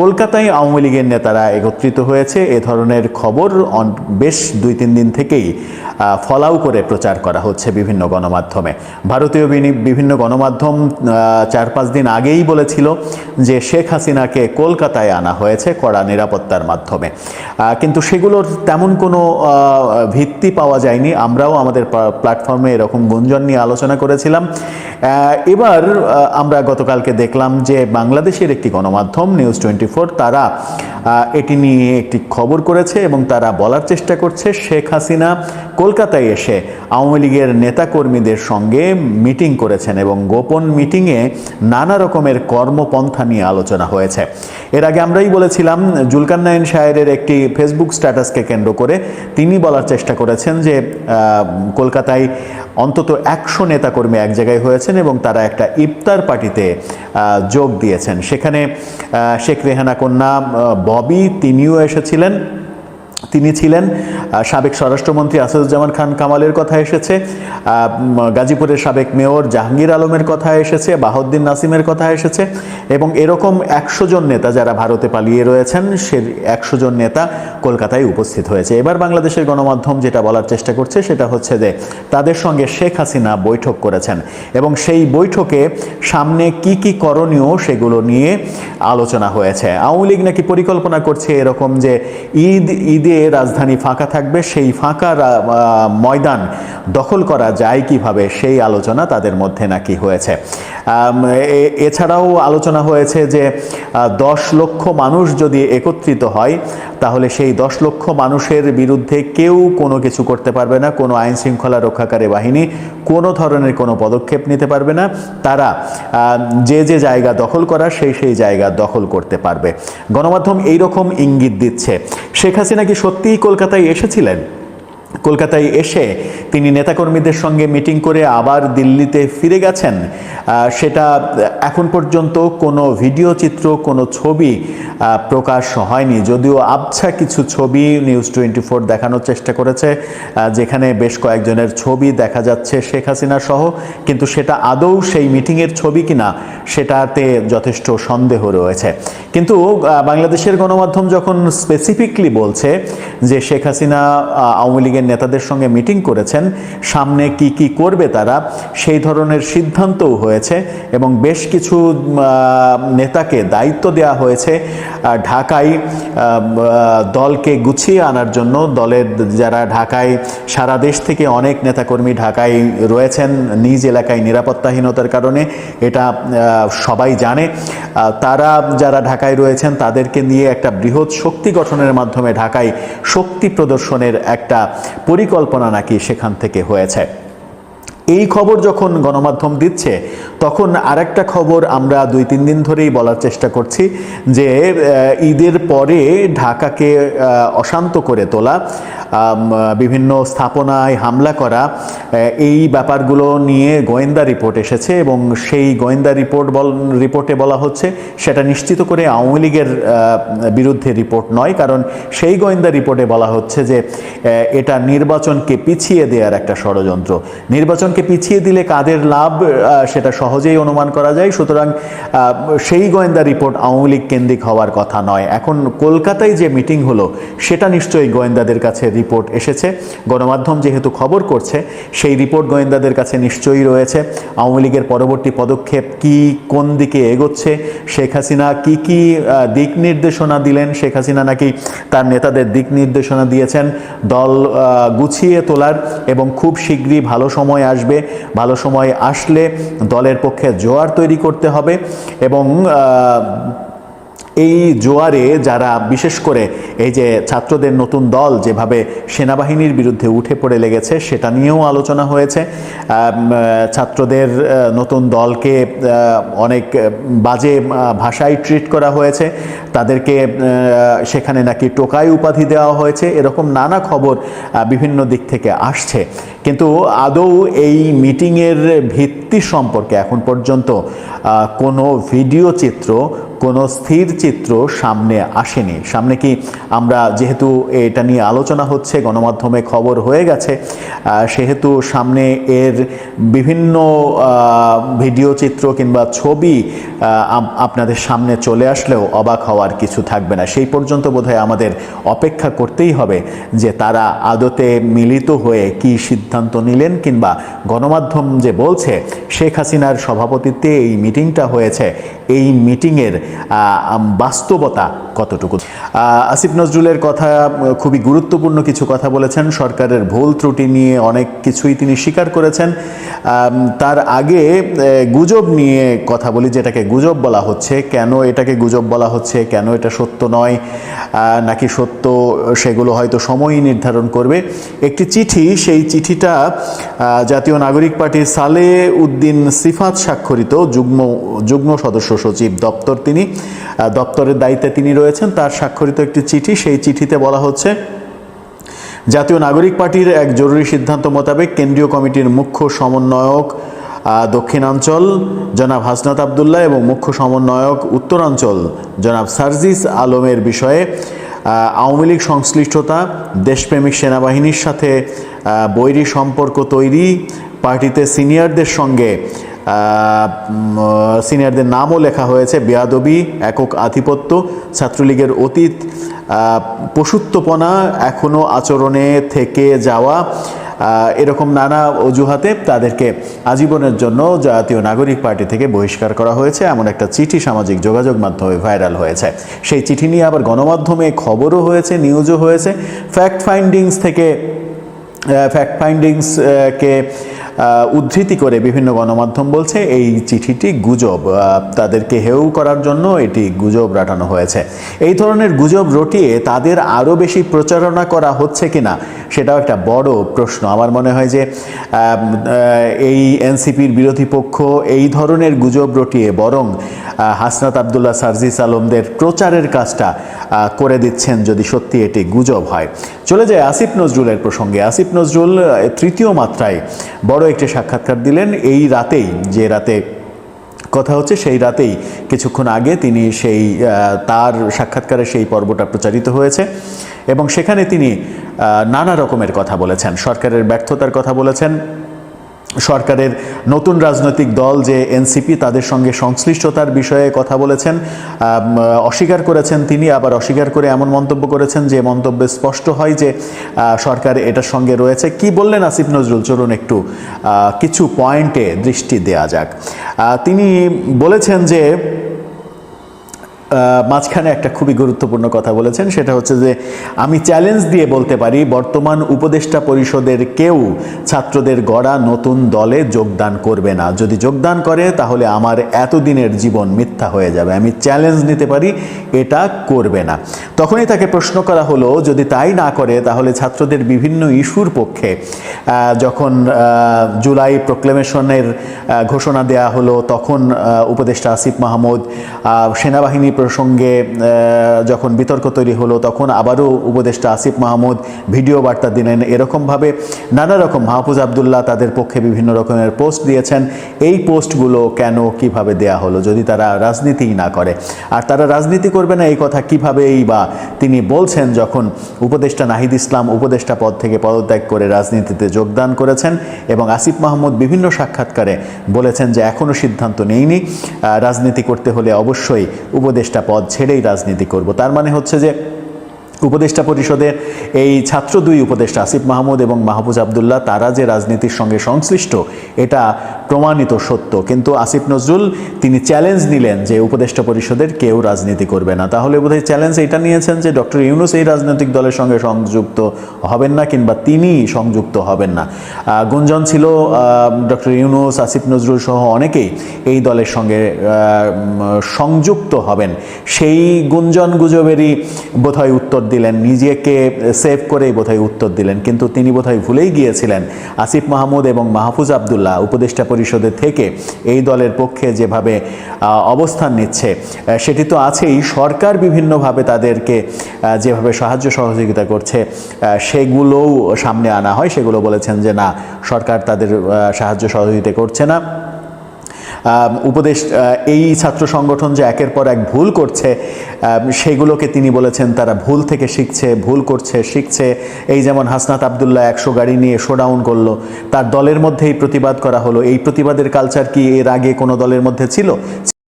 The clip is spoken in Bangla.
কলকাতায় আওয়ামী লীগের নেতারা একত্রিত হয়েছে। এ ধরনের খবর বেশ দুই তিন দিন থেকেই ফলাও করে প্রচার করা হচ্ছে বিভিন্ন গণমাধ্যমে। ভারতীয় বিভিন্ন গণমাধ্যম চার পাঁচ দিন আগেই বলেছিল যে শেখ হাসিনাকে কলকাতায় আনা হয়েছে কড়া নিরাপত্তার মাধ্যমে। কিন্তু সেগুলোর তেমন কোনো ভিত্তি পাওয়া যায়নি। আমরাও আমাদের প্ল্যাটফর্মে এরকম গুঞ্জন নিয়ে আলোচনা করেছিলাম। এবার আমরা গতকালকে দেখলাম যে বাংলাদেশের একটি গণমাধ্যম, নিউজ টোয়েন্টি ফোর তারা এটি নিয়ে একটি খবর করেছে এবং তারা বলার চেষ্টা করছে, শেখ হাসিনা কলকাতায় এসে আওয়ামী লীগের নেতাকর্মীদের সঙ্গে মিটিং করেছেন এবং গোপন মিটিংয়ে নানা রকমের কর্মপন্থা নিয়ে আলোচনা হয়েছে। এর আগে আমরাই বলেছিলাম জুলকান্নায়ন শায়ের একটি ফেসবুক স্ট্যাটাসকে কেন্দ্র করে তিনি বলার চেষ্টা করেছেন যে কলকাতায় অন্তত একশো নেতাকর্মী এক জায়গায় হয়েছেন এবং তারা একটা ইফতার পার্টিতে যোগ দিয়েছেন। সেখানে শেখ রেহানা কন্যা ববি তিনিও এসেছিলেন। তিনি ছিলেন সাবেক স্বরাষ্ট্রমন্ত্রী আসাদুজ্জামান খান কামালের কথা এসেছে গাজীপুরের সাবেক মেয়র জাহাঙ্গীর আলমের কথা এসেছে, বাহাউদ্দিন নাসিমের কথা এসেছে এবং এরকম একশো জন নেতা যারা ভারতে পালিয়ে রয়েছেন, সে একশো জন নেতা কলকাতায় উপস্থিত হয়েছে। এবার বাংলাদেশের গণমাধ্যম যেটা বলার চেষ্টা করছে সেটা হচ্ছে যে, তাদের সঙ্গে শেখ হাসিনা বৈঠক করেছেন এবং সেই বৈঠকে সামনে কি কি করণীয় সেগুলো নিয়ে আলোচনা হয়েছে। আওয়ামী লীগ নাকি পরিকল্পনা করছে এরকম যে, ঈদ ঈদে রাজধানী ফাঁকা থাকবে। সেই ফাঁকা ময়দান দখল করা যায় কীভাবে? সেই আলোচনা তাদের মধ্যে নাকি হয়েছে। এছাড়াও আলোচনা হয়েছে যে দশ লক্ষ মানুষ যদি একত্রিত হয়, তাহলে সেই দশ লক্ষ মানুষের বিরুদ্ধে কেউ কোনো কিছু করতে পারবে না। কোনো আইন শৃঙ্খলা রক্ষাকারী বাহিনী, কোনো ধরনের কোনো পদক্ষেপ নিতে পারবে না। তারা যে যে জায়গা দখল করা, সেই সেই জায়গা দখল করতে পারবে। গণমাধ্যম এইরকম ইঙ্গিত দিচ্ছে। শেখ হাসিনা কি সত্যিই কলকাতায় এসেছিলেন? কলকাতায় এসে তিনি নেতাকর্মীদের সঙ্গে মিটিং করে আবার দিল্লিতে ফিরে গেছেন। সেটা এখন পর্যন্ত কোনো ভিডিও চিত্র, কোনো ছবি প্রকাশ হয়নি। যদিও আবছা কিছু ছবি নিউজ টোয়েন্টি ফোর দেখানোর চেষ্টা করেছে যেখানে বেশ কয়েকজনের ছবি দেখা যাচ্ছে শেখ হাসিনা সহ, কিন্তু সেটা আদৌ সেই মিটিংয়ের ছবি কিনা সেটাতে যথেষ্ট সন্দেহ রয়েছে। কিন্তু বাংলাদেশের গণমাধ্যম যখন স্পেসিফিকলি বলছে যে শেখ হাসিনা আওয়ামী লীগের নেতাদের সঙ্গে মিটিং করেছেন। সামনে কি কি করবে তারা, সেই ধরনের সিদ্ধান্তও হয়েছে এবং বেশ কিছু নেতাকে দায়িত্ব দেওয়া হয়েছে। ঢাকায় দলকে গুছিয়ে আনার জন্য দলের যারা ঢাকায়, সারা দেশ থেকে অনেক নেতাকর্মী ঢাকায় রয়েছেন, নিজ এলাকায় নিরাপত্তাহীনতার কারণে এটা সবাই জানে। তারা যারা ঢাকায় রয়েছেন, তাদেরকে নিয়ে একটা বৃহৎ শক্তি গঠনের মাধ্যমে ঢাকায় শক্তি প্রদর্শনের একটা পরিকল্পনা নাকি সেখান থেকে হয়েছে? এই খবর যখন গণমাধ্যম দিচ্ছে, তখন আরেকটা খবর আমরা দুই, তিন দিন ধরেই বলার চেষ্টা করছি যে ঈদের পরে ঢাকাকে অশান্ত করে তোলা বিভিন্ন স্থাপনায় হামলা করা এই ব্যাপারগুলো নিয়ে গোয়েন্দা রিপোর্ট এসেছে এবং সেই গোয়েন্দা রিপোর্ট বল, রিপোর্টে বলা হচ্ছে সেটা নিশ্চিত করে আওয়ামী লীগের বিরুদ্ধে রিপোর্ট নয়, কারণ সেই গোয়েন্দা রিপোর্টে বলা হচ্ছে যে এটা নির্বাচনকে পিছিয়ে দেওয়ার একটা ষড়যন্ত্র। নির্বাচনকে পিছিয়ে দিলে কাদের লাভ সেটা সহজেই অনুমান করা যায়। সুতরাং সেই গোয়েন্দা রিপোর্ট আওয়ামী লীগ কেন্দ্রিক হওয়ার কথা নয়। এখন কলকাতায় যে মিটিং হলো, সেটা নিশ্চয়ই গোয়েন্দাদের কাছে রিপোর্ট এসেছে। গণমাধ্যম যেহেতু খবর করছে, সেই রিপোর্ট গোয়েন্দাদের কাছে নিশ্চয়ই রয়েছে। আওয়ামী লীগের পরবর্তী পদক্ষেপ কি, কোন দিকে এগোচ্ছে, শেখ হাসিনা কি কি দিক নির্দেশনা দিলেন, শেখ হাসিনা নাকি তার নেতাদের দিক নির্দেশনা দিয়েছেন, দল গুছিয়ে তোলার এবং খুব শীঘ্রই ভালো সময় আসবে। ভালো সময় আসলে দলের পক্ষে জোয়ার তৈরি করতে হবে এবং এই জোয়ারে যারা বিশেষ করে এই যে ছাত্রদের নতুন দল যেভাবে সেনাবাহিনীর বিরুদ্ধে উঠে পড়ে লেগেছে সেটা নিয়েও আলোচনা হয়েছে। ছাত্রদের নতুন দলকে অনেক বাজে ভাষায় ট্রিট করা হয়েছে। তাদেরকে সেখানে নাকি টোকাই উপাধি দেওয়া হয়েছে। এরকম নানা খবর বিভিন্ন দিক থেকে আসছে। কিন্তু আদৌ এই মিটিংয়ের ভিত্তি সম্পর্কে এখন পর্যন্ত কোনো ভিডিও চিত্র, কোনো স্থির চিত্র সামনে আসেনি। সামনে কি আমরা যেহেতু এটা নিয়ে আলোচনা হচ্ছে, গণমাধ্যমে খবর হয়ে গেছে সেহেতু সামনে এর বিভিন্ন ভিডিও চিত্র কিংবা ছবি আপনাদের সামনে চলে আসলেও অবাক হওয়ার কিছু থাকবে না। সেই পর্যন্ত বোধহয় আমাদের অপেক্ষা করতেই হবে যে তারা আদতে মিলিত হয়ে কি সিদ্ধান্ত নিলেন কিংবা গণমাধ্যম যে বলছে, শেখ হাসিনার সভাপতিত্বে এই মিটিংটা হয়েছে। এই মিটিংয়ের বাস্তবতা কতটুকু? আসিফ নজরুলের কথা, খুবই গুরুত্বপূর্ণ কিছু কথা বলেছেন। সরকারের ভুল ত্রুটি নিয়ে অনেক কিছুই তিনি স্বীকার করেছেন। তার আগে গুজব নিয়ে কথা বলি, যেটাকে গুজব বলা হচ্ছে। কেন এটাকে গুজব বলা হচ্ছে? কেন এটা সত্য নয়? নাকি সত্য? সেগুলো হয়তো সময়ই নির্ধারণ করবে। একটি চিঠি, সেই চিঠিটা জাতীয় নাগরিক পার্টির সালে উদ্দিন সিফাত স্বাক্ষরিত যুগ্ম যুগ্ম সদস্য সচিব দপ্তর তিনি দপ্তরের দায়িত্বে তিনি রয়েছেন। তার স্বাক্ষরিত একটি চিঠি, সেই চিঠিতে বলা হচ্ছে, জাতীয় নাগরিক পার্টির এক জরুরি সিদ্ধান্ত মোতাবেক কেন্দ্রীয় কমিটির মুখ্য সমন্বয়ক দক্ষিণাঞ্চল জনাব হাসনাত আবদুল্লাহ এবং মুখ্য সমন্বয়ক উত্তরাঞ্চল জনাব সার্জিস আলমের বিষয়ে আওয়ামী লীগ সংশ্লিষ্টতা, দেশপ্রেমিক সেনাবাহিনীর সাথে বৈরী সম্পর্ক তৈরি। পার্টিতে সিনিয়রদের সঙ্গে সিনিয়রদের নামও লেখা হয়েছে, বেয়াদবি, একক আধিপত্য, ছাত্রলীগের অতীত পশুত্বপনা এখনও আচরণে থেকে যাওয়া এরকম নানা অজুহাতে তাদেরকে আজীবনের জন্য জাতীয় নাগরিক পার্টি থেকে বহিষ্কার করা হয়েছে। এমন একটা চিঠি সামাজিক যোগাযোগ মাধ্যমে ভাইরাল হয়েছে। সেই চিঠি নিয়ে আবার গণমাধ্যমে খবরও হয়েছে, নিউজও হয়েছে। ফ্যাক্ট ফাইন্ডিংস থেকে ফ্যাক্ট ফাইন্ডিংসকে উদ্ধৃতি করে বিভিন্ন গণমাধ্যম বলছে, এই চিঠিটি গুজব তাদেরকে হেউ করার জন্য এটি গুজব রাটানো হয়েছে। এই ধরনের গুজব রটিয়ে তাদের আরও বেশি প্রচারণা করা হচ্ছে কিনা, সেটাও একটা বড় প্রশ্ন। আমার মনে হয় যে এই এনসিপির বিরোধী পক্ষ এই ধরনের গুজব রটিয়ে বরং হাসনাত আবদুল্লাহ সার্জিস আলমদের প্রচারের কাজটা করে দিচ্ছেন যদি সত্যি এটি গুজব হয়। চলে যায় আসিফ নজরুলের প্রসঙ্গে। আসিফ নজরুল তৃতীয় মাত্রায় বড় একটি সাক্ষাৎকার দিলেন এই রাতেই, যে রাতে কথা হচ্ছে সেই রাতেই কিছুক্ষণ আগে তিনি সেই তার সাক্ষাৎকারে সেই পর্বটা প্রচারিত হয়েছে এবং সেখানে তিনি নানা রকমের কথা বলেছেন। সরকারের ব্যর্থতার কথা বলেছেন সরকারের নতুন রাজনৈতিক দল যে এনসিপি, তাদের সঙ্গে সংশ্লিষ্টতার বিষয়ে কথা বলেছেন। অস্বীকার করেছেন তিনি, আবার অস্বীকার করে এমন মন্তব্য করেছেন যে মন্তব্যে স্পষ্ট হয় যে সরকার এটার সঙ্গে রয়েছে। কি বললেন আসিফ নজরুল? চলুন একটু কিছু পয়েন্টে দৃষ্টি দেয়া যাক। তিনি বলেছেন যে মাঝখানে একটা খুবই গুরুত্বপূর্ণ কথা বলেছেন, সেটা হচ্ছে যে আমি চ্যালেঞ্জ দিয়ে বলতে পারি, বর্তমান উপদেষ্টা পরিষদের কেউ ছাত্রদের গড়া নতুন দলে যোগদান করবে না। যদি যোগদান করে, তাহলে আমার এতদিনের জীবন মিথ্যা হয়ে যাবে। আমি চ্যালেঞ্জ নিতে পারি, এটা করবে না। তখনই তাকে প্রশ্ন করা হলো, যদি তাই না করে, তাহলে ছাত্রদের বিভিন্ন ইস্যুর পক্ষে যখন জুলাই প্রোক্লেমেশনের ঘোষণা দেয়া হলো, তখন উপদেষ্টা আসিফ মাহমুদ সেনাবাহিনী প্রসঙ্গে যখন বিতর্ক তৈরি হলো, তখন আবারও উপদেষ্টা আসিফ মাহমুদ ভিডিও বার্তা দিলেন। এরকমভাবে নানা রকম মাহফুজ আবদুল্লাহ তাদের পক্ষে বিভিন্ন রকমের পোস্ট দিয়েছেন। এই পোস্টগুলো কেন, কীভাবে দেয়া হলো, যদি তারা রাজনীতিই না করে? আর তারা রাজনীতি করবে না এই কথা কিভাবেই বা তিনি বলছেন যখন উপদেষ্টা নাহিদ ইসলাম উপদেষ্টা পদ থেকে পদত্যাগ করে রাজনীতিতে যোগদান করেছেন এবং আসিফ মাহমুদ বিভিন্ন সাক্ষাৎকারে বলেছেন যে এখনও সিদ্ধান্ত নেইনি। রাজনীতি করতে হলে অবশ্যই উপদেষ্টা পদ ছেড়েই রাজনীতি করব। তার মানে হচ্ছে যে উপদেষ্টা পরিষদের এই ছাত্র দুই উপদেষ্টা, আসিফ মাহমুদ এবং মাহফুজ আবদুল্লাহ, তারা যে রাজনীতির সঙ্গে সংশ্লিষ্ট, এটা প্রমাণিত সত্য। কিন্তু আসিফ নজরুল, তিনি চ্যালেঞ্জ নিলেন যে উপদেষ্টা পরিষদের কেউ রাজনীতি করবে না। তাহলে বোধহয় চ্যালেঞ্জ এটা নিয়েছেন যে ডক্টর ইউনুস এই রাজনৈতিক দলের সঙ্গে সংযুক্ত হবেন না কিংবা তিনি সংযুক্ত হবেন না। গুঞ্জন ছিল ডক্টর ইউনুস, আসিফ নজরুল সহ অনেকেই এই দলের সঙ্গে সংযুক্ত হবেন। সেই গুঞ্জন গুজবেরই বোধহয় উত্তর দিলেন, নিজেকে সেভ করেই বোধহয় উত্তর দিলেন। কিন্তু তিনি বোধহয় ভুলেই গিয়েছিলেন। আসিফ মাহমুদ এবং মাহফুজ আবদুল্লাহ উপদেষ্টা পরিষদের থেকে এই দলের পক্ষে যেভাবে অবস্থান নিচ্ছে সেটি তো আছেই। সরকার বিভিন্নভাবে তাদেরকে যেভাবে সাহায্য সহযোগিতা করছে সেগুলোও সামনে আনা হয়। সেগুলো বলেছেন যে, না, সরকার তাদের সাহায্য সহযোগিতা করছে না। উপদেশ এই ছাত্র সংগঠন যে একের পর এক ভুল করছে সেগুলোকে তিনি বলেছেন তারা ভুল থেকে শিখছে, ভুল করছে, শিখছে। এই যেমন হাসনাত আবদুল্লাহ একশো গাড়ি নিয়ে শোডাউন করল, তার দলের মধ্যেই প্রতিবাদ করা হলো। এই প্রতিবাদের কালচার কি এর আগে কোনো দলের মধ্যে ছিল?